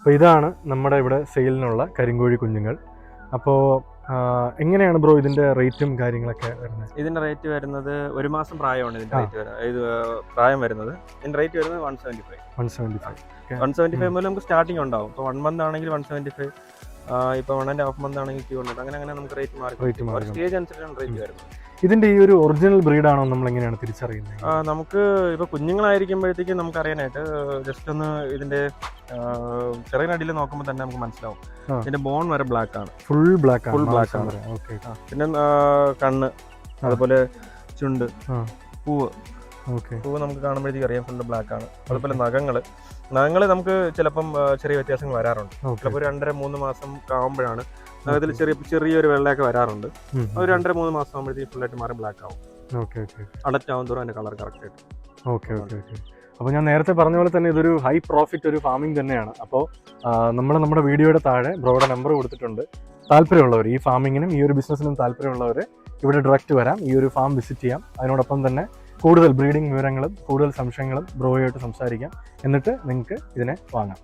അപ്പോൾ ഇതാണ് നമ്മുടെ ഇവിടെ സെയിലിനുള്ള കരിങ്കോഴി കുഞ്ഞുങ്ങൾ. അപ്പോൾ എങ്ങനെയാണ് ബ്രോ ഇതിന്റെ റേറ്റും കാര്യങ്ങളൊക്കെ വരുന്നത്? ഇതിന്റെ റേറ്റ് വരുന്നത് ഒരു മാസം പ്രായമാണ് ഇതിന്റെ റേറ്റ് വരുന്നത് ഇത് പ്രായം വരുന്നത്. ഇതിന്റെ റേറ്റ് വരുന്നത് one seventy five one seventy five one seventy five മുതൽ നമുക്ക് സ്റ്റാർട്ടിംഗ് ഉണ്ടാവും. ഇപ്പോൾ വൺ മന്ത് ആണെങ്കിൽ വൺ സെവന്റി ഫൈവ് ഇപ്പോൾ വൺ ആൻഡ് ഹാഫ് മന്ത് ആണെങ്കിൽ ടു ഹൺഡ്രഡ് അങ്ങനെ അങ്ങനെ നമുക്ക് റേറ്റ് മാറി റേറ്റ് മാറി സ്റ്റേജ് അനുസരിച്ചാണ് റേറ്റ് വരുന്നത്. ഇതിന്റെ ഈ ഒരു ഒറിജിനൽ ബ്രീഡാണോ നമ്മൾ എങ്ങനെയാണ് തിരിച്ചറിയുന്നത്? നമുക്ക് ഇപ്പൊ കുഞ്ഞുങ്ങളായിരിക്കുമ്പോഴത്തേക്കും നമുക്ക് അറിയാനായിട്ട് ജസ്റ്റ് ഒന്ന് ഇതിന്റെ ചെറിയനടിയിൽ നോക്കുമ്പോൾ തന്നെ നമുക്ക് മനസ്സിലാവും. ഇതിന്റെ ബോൺ വരെ ബ്ലാക്ക് ആണ്. Full black full black black ആണ്. പിന്നെ കണ്ണ് അതുപോലെ ചുണ്ട് പൂവ്. പൂവ് നമുക്ക് കാണുമ്പോഴത്തേക്ക് അറിയാം ഫുള്ള് ബ്ലാക്ക് ആണ്. അതുപോലെ നഖങ്ങൾ. നഖങ്ങൾ നമുക്ക് ചിലപ്പം ചെറിയ വ്യത്യാസങ്ങൾ വരാറുണ്ട്. ചിലപ്പോൾ രണ്ടര മൂന്ന് മാസം ആവുമ്പോഴാണ് നഖത്തിൽ ചെറിയ ചെറിയൊരു വെള്ളയൊക്കെ വരാറുണ്ട്. ഒരു രണ്ടര മൂന്ന് മാസം ആകുമ്പോഴത്തേക്ക് ഫുള്ളായിട്ട് മാറി ബ്ലാക്ക് ആവും. ആവും തോറും അതിന്റെ കളർ കറക്റ്റ് ആയിട്ട്. ഓക്കെ ഓക്കെ ഓക്കെ അപ്പോൾ ഞാൻ നേരത്തെ പറഞ്ഞ പോലെ തന്നെ ഇതൊരു ഹൈ പ്രോഫിറ്റ് ഒരു ഫാമിംഗ് തന്നെയാണ്. അപ്പോൾ നമ്മൾ നമ്മുടെ വീഡിയോയുടെ താഴെ ബ്രോയുടെ നമ്പർ കൊടുത്തിട്ടുണ്ട്. താല്പര്യമുള്ളവർ ഈ ഫാമിങ്ങിനും ഈ ഒരു ബിസിനസ്സിനും താല്പര്യമുള്ളവർ ഇവിടെ ഡയറക്റ്റ് വരാം ഈ ഒരു ഫാം വിസിറ്റ് ചെയ്യാം. അതിനോടൊപ്പം തന്നെ കൂടുതൽ ബ്രീഡിംഗ് വിവരങ്ങളും കൂടുതൽ സംശയങ്ങളും ബ്രോയുമായിട്ട് സംസാരിക്കാം. എന്നിട്ട് നിങ്ങൾക്ക് ഇതിനെ വാങ്ങാം.